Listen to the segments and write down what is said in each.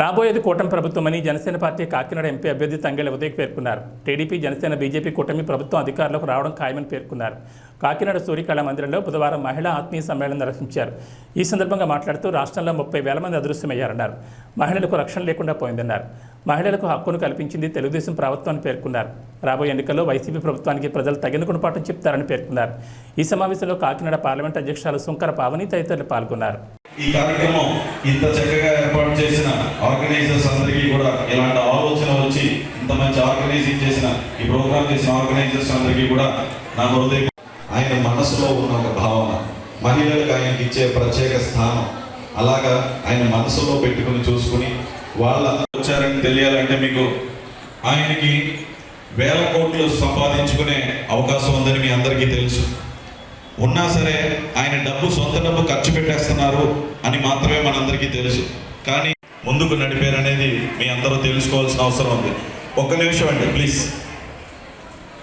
రాబోయేది కూటమి ప్రభుత్వమని జనసేన పార్టీ కాకినాడ ఎంపీ అభ్యర్థి తంగెళ్ళ ఉదయ్ పేర్కొన్నారు. టీడీపీ జనసేన బీజేపీ కూటమి ప్రభుత్వం అధికారంలోకి రావడం ఖాయమని పేర్కొన్నారు. కాకినాడ సూర్యకళా మందిరంలో బుధవారం మహిళా ఆత్మీయ సమ్మేళనం నిర్వహించారు. ఈ సందర్భంగా మాట్లాడుతూ రాష్ట్రంలో ముప్పై వేల మంది అదృశ్యమయ్యారన్నారు. మహిళలకు రక్షణ లేకుండా పోయిందన్నారు. మహిళలకు హక్కును కల్పించింది తెలుగుదేశం ప్రభుత్వం అని పేర్కొన్నారు. రాబోయే ఎన్నికల్లో వైసీపీ ప్రభుత్వానికి ప్రజలు తగిన గుణపాఠం చెప్తారని పేర్కొన్నారు. ఈ సమావేశంలో కాకినాడ పార్లమెంట్ అధ్యక్షురాలు సుంకర పావని తదితరులు పాల్గొన్నారు. ఈ కార్యక్రమం ఇంత చక్కగా ఏర్పాటు చేసిన ఆర్గనైజర్స్ అందరికీ కూడా ఇలాంటి ఆలోచన వచ్చి ఇంత మంచి ఆర్గనైజింగ్ చేసిన ఈ ప్రోగ్రామ్ చేసిన ఆర్గనైజర్స్ అందరికీ కూడా నా హృదయ ఆయన మనసులో ఉన్న ఒక భావన. మహిళలకు ఆయనకి ఇచ్చే ప్రత్యేక స్థానం. అలాగా ఆయన మనసులో పెట్టుకుని చూసుకుని వాళ్ళ వచ్చారని తెలియాలంటే మీకు ఆయనకి వేల కోట్లు సంపాదించుకునే అవకాశం ఉందని మీ అందరికీ తెలుసు. ఉన్నా సరే ఆయన డబ్బు సొంత డబ్బు ఖర్చు పెట్టేస్తున్నారు అని మాత్రమే మనందరికీ తెలుసు. కానీ ముందుకు నడిపారనేది మీ అందరూ తెలుసుకోవాల్సిన అవసరం ఉంది. ఒక్క నిమిషం అండి ప్లీజ్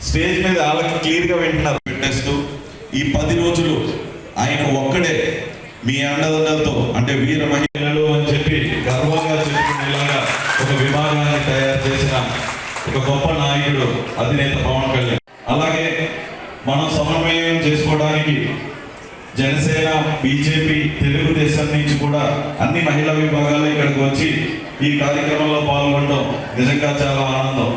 స్టేజ్ మీద వాళ్ళకి క్లియర్గా వింటున్నారు. పెట్టేస్తూ ఈ పది రోజులు ఆయన ఒక్కడే మీ అండదండలతో అంటే వీర మహిళలు అని చెప్పి గర్వంగా చెప్పుకునేలాగా ఒక విభాగాన్ని తయారు చేసిన ఒక గొప్ప నాయకుడు అధినేత పవన్ కళ్యాణ్. అలాగే మనం సమన్వయం చేసుకోవడానికి జనసేన బీజేపీ తెలుగుదేశం నుంచి కూడా అన్ని మహిళా విభాగాలు ఇక్కడికి వచ్చి ఈ కార్యక్రమంలో పాల్గొనడం నిజంగా చాలా ఆనందం.